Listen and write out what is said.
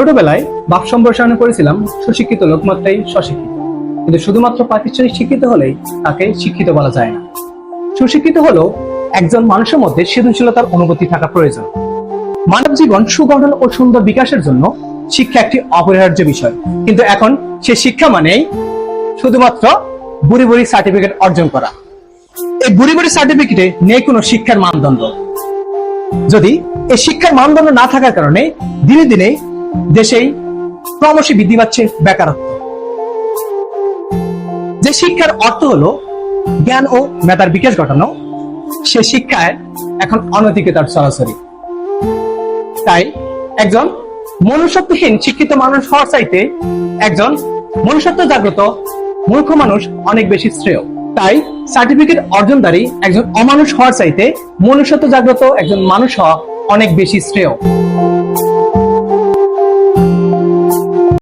ছোটবেলায় বাপ সম্প্রসারণ করেছিলাম সুশিক্ষিত লোক মাত্রাই স্বশিক্ষিত। কিন্তু শুধুমাত্র প্রাতিষ্ঠানিক শিক্ষিত হলেই তাকে শিক্ষিত বলা যায় না। সুশিক্ষিত হলেও একজন মানুষের মধ্যে সৃজনশীলতার অনুভূতি থাকা প্রয়োজন। মানব জীবন সুগঠন ও সুন্দর বিকাশের জন্য শিক্ষা একটি অপরিহার্য বিষয়। কিন্তু এখন সে শিক্ষা মানেই শুধুমাত্র বুড়ি বুড়ি সার্টিফিকেট অর্জন করা। এই বুড়ি বুড়ি সার্টিফিকেটে নেই কোনো শিক্ষার মানদণ্ড। যদি এই শিক্ষার মানদণ্ড না থাকার কারণে দিনে দিনে দেশেই ক্রমশই বৃদ্ধি পাচ্ছে বেকারত্ব। যে শিক্ষার অর্থ হলো জ্ঞান ও মেধার বিকাশ ঘটানো, সে শিক্ষায় এখন অনৈতিকতার সরাসরি। তাই একজন মনুষ্যত্বহীন শিক্ষিত মানুষ হওয়ার চাইতে একজন মনুষ্যত্ব জাগ্রত মূর্খ মানুষ অনেক বেশি শ্রেয়। তাই সার্টিফিকেট অর্জনকারী একজন অমানুষ হওয়ার চাইতে মনুষ্যত্ব জাগ্রত একজন মানুষ হওয়া অনেক বেশি শ্রেয়।